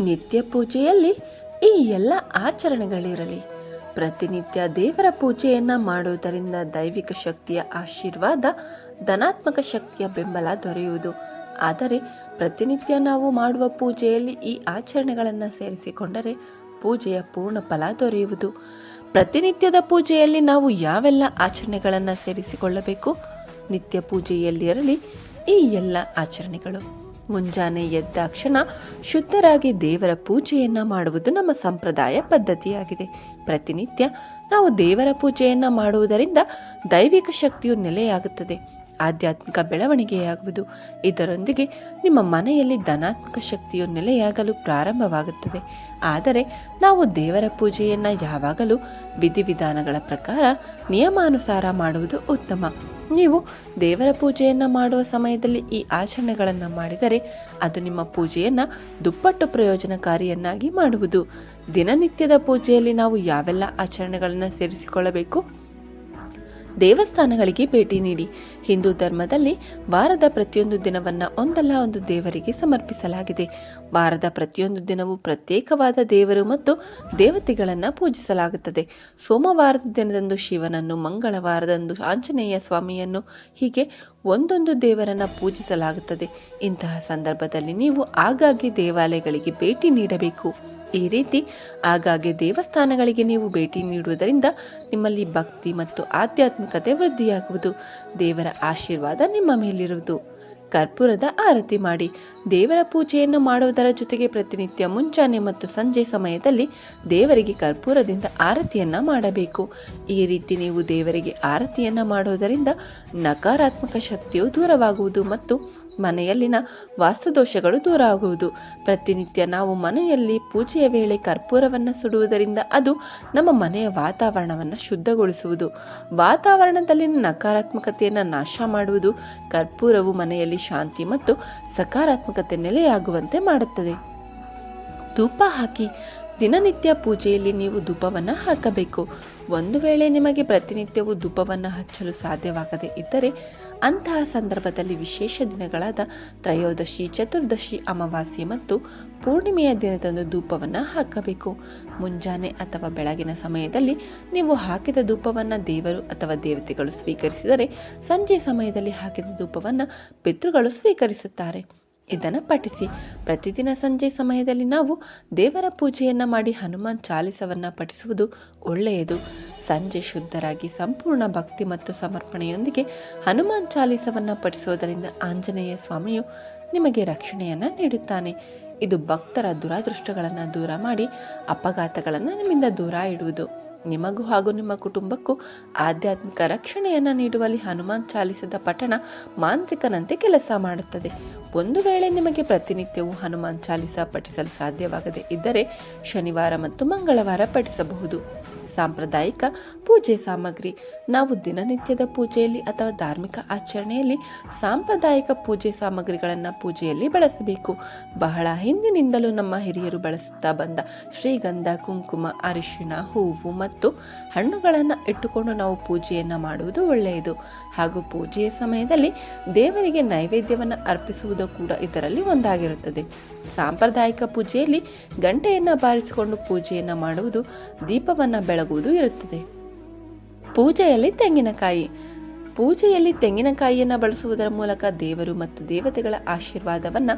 ನಿತ್ಯ ಪೂಜೆಯಲ್ಲಿ ಈ ಎಲ್ಲ ಆಚರಣೆಗಳಿರಲಿ. ಪ್ರತಿನಿತ್ಯ ದೇವರ ಪೂಜೆಯನ್ನ ಮಾಡುವುದರಿಂದ ದೈವಿಕ ಶಕ್ತಿಯ ಆಶೀರ್ವಾದ, ಧನಾತ್ಮಕ ಶಕ್ತಿಯ ಬೆಂಬಲ ದೊರೆಯುವುದು. ಆದರೆ ಪ್ರತಿನಿತ್ಯ ನಾವು ಮಾಡುವ ಪೂಜೆಯಲ್ಲಿ ಈ ಆಚರಣೆಗಳನ್ನು ಸೇರಿಸಿಕೊಂಡರೆ ಪೂಜೆಯ ಪೂರ್ಣ ಫಲ ದೊರೆಯುವುದು. ಪ್ರತಿನಿತ್ಯದ ಪೂಜೆಯಲ್ಲಿ ನಾವು ಯಾವೆಲ್ಲ ಆಚರಣೆಗಳನ್ನು ಸೇರಿಸಿಕೊಳ್ಳಬೇಕು? ನಿತ್ಯ ಪೂಜೆಯಲ್ಲಿರಲಿ ಈ ಎಲ್ಲ ಆಚರಣೆಗಳು. ಮುಂಜಾನೆ ಎದ್ದಾಕ್ಷಣ ಶುದ್ಧರಾಗಿ ದೇವರ ಪೂಜೆಯನ್ನ ಮಾಡುವುದು ನಮ್ಮ ಸಂಪ್ರದಾಯ ಪದ್ಧತಿಯಾಗಿದೆ. ಪ್ರತಿನಿತ್ಯ ನಾವು ದೇವರ ಪೂಜೆಯನ್ನ ಮಾಡುವುದರಿಂದ ದೈವಿಕ ಶಕ್ತಿಯು ನೆಲೆಯಾಗುತ್ತದೆ. ಆಧ್ಯಾತ್ಮಿಕ ಬೆಳವಣಿಗೆಯಾಗುವುದು. ಇದರೊಂದಿಗೆ ನಿಮ್ಮ ಮನೆಯಲ್ಲಿ ಧನಾತ್ಮಕ ಶಕ್ತಿಯು ನೆಲೆಯಾಗಲು ಪ್ರಾರಂಭವಾಗುತ್ತದೆ. ಆದರೆ ನಾವು ದೇವರ ಪೂಜೆಯನ್ನು ಯಾವಾಗಲೂ ವಿಧಿವಿಧಾನಗಳ ಪ್ರಕಾರ ನಿಯಮಾನುಸಾರ ಮಾಡುವುದು ಉತ್ತಮ. ನೀವು ದೇವರ ಪೂಜೆಯನ್ನು ಮಾಡುವ ಸಮಯದಲ್ಲಿ ಈ ಆಚರಣೆಗಳನ್ನು ಮಾಡಿದರೆ ಅದು ನಿಮ್ಮ ಪೂಜೆಯನ್ನು ದುಪ್ಪಟ್ಟು ಪ್ರಯೋಜನಕಾರಿಯನ್ನಾಗಿ ಮಾಡುವುದು. ದಿನನಿತ್ಯದ ಪೂಜೆಯಲ್ಲಿ ನಾವು ಯಾವೆಲ್ಲ ಆಚರಣೆಗಳನ್ನು ಸೇರಿಸಿಕೊಳ್ಳಬೇಕು? ದೇವಸ್ಥಾನಗಳಿಗೆ ಭೇಟಿ ನೀಡಿ. ಹಿಂದೂ ಧರ್ಮದಲ್ಲಿ ವಾರದ ಪ್ರತಿಯೊಂದು ದಿನವನ್ನು ಒಂದಲ್ಲ ಒಂದು ದೇವರಿಗೆ ಸಮರ್ಪಿಸಲಾಗಿದೆ. ವಾರದ ಪ್ರತಿಯೊಂದು ದಿನವೂ ಪ್ರತ್ಯೇಕವಾದ ದೇವರು ಮತ್ತು ದೇವತೆಗಳನ್ನು ಪೂಜಿಸಲಾಗುತ್ತದೆ. ಸೋಮವಾರದ ದಿನದಂದು ಶಿವನನ್ನು, ಮಂಗಳವಾರದಂದು ಆಂಜನೇಯ ಸ್ವಾಮಿಯನ್ನು ಹೀಗೆ ಒಂದೊಂದು ದೇವರನ್ನು ಪೂಜಿಸಲಾಗುತ್ತದೆ. ಇಂತಹ ಸಂದರ್ಭದಲ್ಲಿ ನೀವು ಆಗಾಗ್ಗೆ ದೇವಾಲಯಗಳಿಗೆ ಭೇಟಿ ನೀಡಬೇಕು. ಈ ರೀತಿ ಆಗಾಗ್ಗೆ ದೇವಸ್ಥಾನಗಳಿಗೆ ನೀವು ಭೇಟಿ ನೀಡುವುದರಿಂದ ನಿಮ್ಮಲ್ಲಿ ಭಕ್ತಿ ಮತ್ತು ಆಧ್ಯಾತ್ಮಿಕತೆ ವೃದ್ಧಿಯಾಗುವುದು. ದೇವರ ಆಶೀರ್ವಾದ ನಿಮ್ಮ ಮೇಲಿರುವುದು. ಕರ್ಪೂರದ ಆರತಿ ಮಾಡಿ. ದೇವರ ಪೂಜೆಯನ್ನು ಮಾಡುವುದರ ಜೊತೆಗೆ ಪ್ರತಿನಿತ್ಯ ಮುಂಜಾನೆ ಮತ್ತು ಸಂಜೆ ಸಮಯದಲ್ಲಿ ದೇವರಿಗೆ ಕರ್ಪೂರದಿಂದ ಆರತಿಯನ್ನು ಮಾಡಬೇಕು. ಈ ರೀತಿ ನೀವು ದೇವರಿಗೆ ಆರತಿಯನ್ನು ಮಾಡುವುದರಿಂದ ನಕಾರಾತ್ಮಕ ಶಕ್ತಿಯು ದೂರವಾಗುವುದು ಮತ್ತು ಮನೆಯಲ್ಲಿನ ವಾಸ್ತುದೋಷಗಳು ದೂರ ಆಗುವುದು ಪ್ರತಿನಿತ್ಯ ನಾವು ಮನೆಯಲ್ಲಿ ಪೂಜೆಯ ವೇಳೆ ಕರ್ಪೂರವನ್ನು ಸುಡುವುದರಿಂದ ಅದು ನಮ್ಮ ಮನೆಯ ವಾತಾವರಣವನ್ನು ಶುದ್ಧಗೊಳಿಸುವುದು. ವಾತಾವರಣದಲ್ಲಿನ ನಕಾರಾತ್ಮಕತೆಯನ್ನು ನಾಶ ಮಾಡುವುದು ಕರ್ಪೂರವು ಮನೆಯಲ್ಲಿ ಶಾಂತಿ ಮತ್ತು ಸಕಾರಾತ್ಮಕತೆ ನೆಲೆಯಾಗುವಂತೆ ಮಾಡುತ್ತದೆ. ಧೂಪ ಹಾಕಿ ದಿನನಿತ್ಯ ಪೂಜೆಯಲ್ಲಿ ನೀವು ಧೂಪವನ್ನು ಹಾಕಬೇಕು. ಒಂದು ವೇಳೆ ನಿಮಗೆ ಪ್ರತಿನಿತ್ಯವೂ ಧೂಪವನ್ನು ಹಚ್ಚಲು ಸಾಧ್ಯವಾಗದೇ ಇದ್ದರೆ ಅಂತಹ ಸಂದರ್ಭದಲ್ಲಿ ವಿಶೇಷ ದಿನಗಳಾದ ತ್ರಯೋದಶಿ, ಚತುರ್ದಶಿ, ಅಮಾವಾಸ್ಯೆ ಮತ್ತು ಪೂರ್ಣಿಮೆಯ ದಿನದಂದು ಧೂಪವನ್ನು ಹಾಕಬೇಕು. ಮುಂಜಾನೆ ಅಥವಾ ಬೆಳಗಿನ ಸಮಯದಲ್ಲಿ ನೀವು ಹಾಕಿದ ಧೂಪವನ್ನು ದೇವರು ಅಥವಾ ದೇವತೆಗಳು ಸ್ವೀಕರಿಸಿದರೆ ಸಂಜೆ ಸಮಯದಲ್ಲಿ ಹಾಕಿದ ಧೂಪವನ್ನು ಪಿತೃಗಳು ಸ್ವೀಕರಿಸುತ್ತಾರೆ. ಇದನ್ನು ಪಠಿಸಿ. ಪ್ರತಿದಿನ ಸಂಜೆ ಸಮಯದಲ್ಲಿ ನಾವು ದೇವರ ಪೂಜೆಯನ್ನು ಮಾಡಿ ಹನುಮಾನ್ ಚಾಲಿಸವನ್ನು ಪಠಿಸುವುದು ಒಳ್ಳೆಯದು. ಸಂಜೆ ಶುದ್ಧರಾಗಿ ಸಂಪೂರ್ಣ ಭಕ್ತಿ ಮತ್ತು ಸಮರ್ಪಣೆಯೊಂದಿಗೆ ಹನುಮಾನ್ ಚಾಲಿಸವನ್ನು ಪಠಿಸುವುದರಿಂದ ಆಂಜನೇಯ ಸ್ವಾಮಿಯು ನಿಮಗೆ ರಕ್ಷಣೆಯನ್ನು ನೀಡುತ್ತಾನೆ. ಇದು ಭಕ್ತರ ದುರಾದೃಷ್ಟಗಳನ್ನು ದೂರ ಮಾಡಿ ಅಪಘಾತಗಳನ್ನು ನಿಮ್ಮಿಂದ ದೂರ ಇಡುವುದು. ನಿಮಗೂ ಹಾಗೂ ನಿಮ್ಮ ಕುಟುಂಬಕ್ಕೂ ಆಧ್ಯಾತ್ಮಿಕ ರಕ್ಷಣೆಯನ್ನು ನೀಡುವಲ್ಲಿ ಹನುಮಾನ್ ಚಾಲಿಸದ ಪಠಣ ಮಾಂತ್ರಿಕನಂತೆ ಕೆಲಸ ಮಾಡುತ್ತದೆ. ಒಂದು ವೇಳೆ ನಿಮಗೆ ಪ್ರತಿನಿತ್ಯವೂ ಹನುಮಾನ್ ಚಾಲಿಸ ಪಠಿಸಲು ಸಾಧ್ಯವಾಗದೇ ಇದ್ದರೆ ಶನಿವಾರ ಮತ್ತು ಮಂಗಳವಾರ ಪಠಿಸಬಹುದು. ಸಾಂಪ್ರದಾಯಿಕ ಪೂಜೆ ಸಾಮಗ್ರಿ. ನಾವು ದಿನನಿತ್ಯದ ಪೂಜೆಯಲ್ಲಿ ಅಥವಾ ಧಾರ್ಮಿಕ ಆಚರಣೆಯಲ್ಲಿ ಸಾಂಪ್ರದಾಯಿಕ ಪೂಜೆ ಸಾಮಗ್ರಿಗಳನ್ನು ಪೂಜೆಯಲ್ಲಿ ಬಳಸಬೇಕು. ಬಹಳ ಹಿಂದಿನಿಂದಲೂ ನಮ್ಮ ಹಿರಿಯರು ಬಳಸುತ್ತಾ ಬಂದ ಶ್ರೀಗಂಧ, ಕುಂಕುಮ, ಅರಿಶಿಣ, ಹೂವು ಮತ್ತು ಹಣ್ಣುಗಳನ್ನು ಇಟ್ಟುಕೊಂಡು ನಾವು ಪೂಜೆಯನ್ನು ಮಾಡುವುದು ಒಳ್ಳೆಯದು. ಹಾಗೂ ಪೂಜೆಯ ಸಮಯದಲ್ಲಿ ದೇವರಿಗೆ ನೈವೇದ್ಯವನ್ನು ಅರ್ಪಿಸುವುದು ಕೂಡ ಇದರಲ್ಲಿ ಒಂದಾಗಿರುತ್ತದೆ. ಸಾಂಪ್ರದಾಯಿಕ ಪೂಜೆಯಲ್ಲಿ ಗಂಟೆಯನ್ನು ಬಾರಿಸಿಕೊಂಡು ಪೂಜೆಯನ್ನು ಮಾಡುವುದು ದೀಪವನ್ನು ಬೆಳಗುವುದು ಇರುತ್ತದೆ. ಪೂಜೆಯಲ್ಲಿ ತೆಂಗಿನಕಾಯಿ ಪೂಜೆಯಲ್ಲಿ ತೆಂಗಿನಕಾಯಿಯನ್ನು ಬಳಸುವುದರ ಮೂಲಕ ದೇವರು ಮತ್ತು ದೇವತೆಗಳ ಆಶೀರ್ವಾದವನ್ನು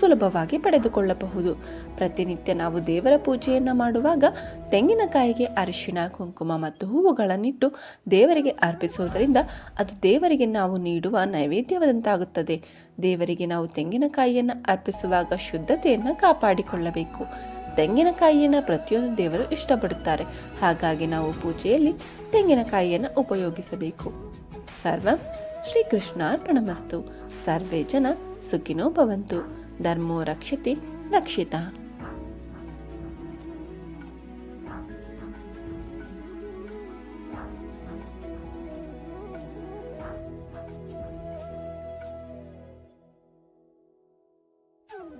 ಸುಲಭವಾಗಿ ಪಡೆದುಕೊಳ್ಳಬಹುದು. ಪ್ರತಿನಿತ್ಯ ನಾವು ದೇವರ ಪೂಜೆಯನ್ನು ಮಾಡುವಾಗ ತೆಂಗಿನಕಾಯಿಗೆ ಅರಿಶಿಣ, ಕುಂಕುಮ ಮತ್ತು ಹೂವುಗಳನ್ನಿಟ್ಟು ದೇವರಿಗೆ ಅರ್ಪಿಸುವುದರಿಂದ ಅದು ದೇವರಿಗೆ ನಾವು ನೀಡುವ ನೈವೇದ್ಯವಾದಂತಾಗುತ್ತದೆ. ದೇವರಿಗೆ ನಾವು ತೆಂಗಿನಕಾಯಿಯನ್ನು ಅರ್ಪಿಸುವಾಗ ಶುದ್ಧತೆಯನ್ನು ಕಾಪಾಡಿಕೊಳ್ಳಬೇಕು. ತೆಂಗಿನಕಾಯಿಯನ್ನು ಪ್ರತಿಯೊಂದು ದೇವರು ಇಷ್ಟಪಡುತ್ತಾರೆ. ಹಾಗಾಗಿ ನಾವು ಪೂಜೆಯಲ್ಲಿ ತೆಂಗಿನಕಾಯಿಯನ್ನು ಉಪಯೋಗಿಸಬೇಕು. ಸರ್ವಂ ಶ್ರೀಕೃಷ್ಣಾರ್ಪಣಮಸ್ತು. ಸರ್ವೇ ಜನ ಸುಖಿನೋ ಭವಂತು. ಧರ್ಮೋ ರಕ್ಷತಿ ರಕ್ಷಿತ.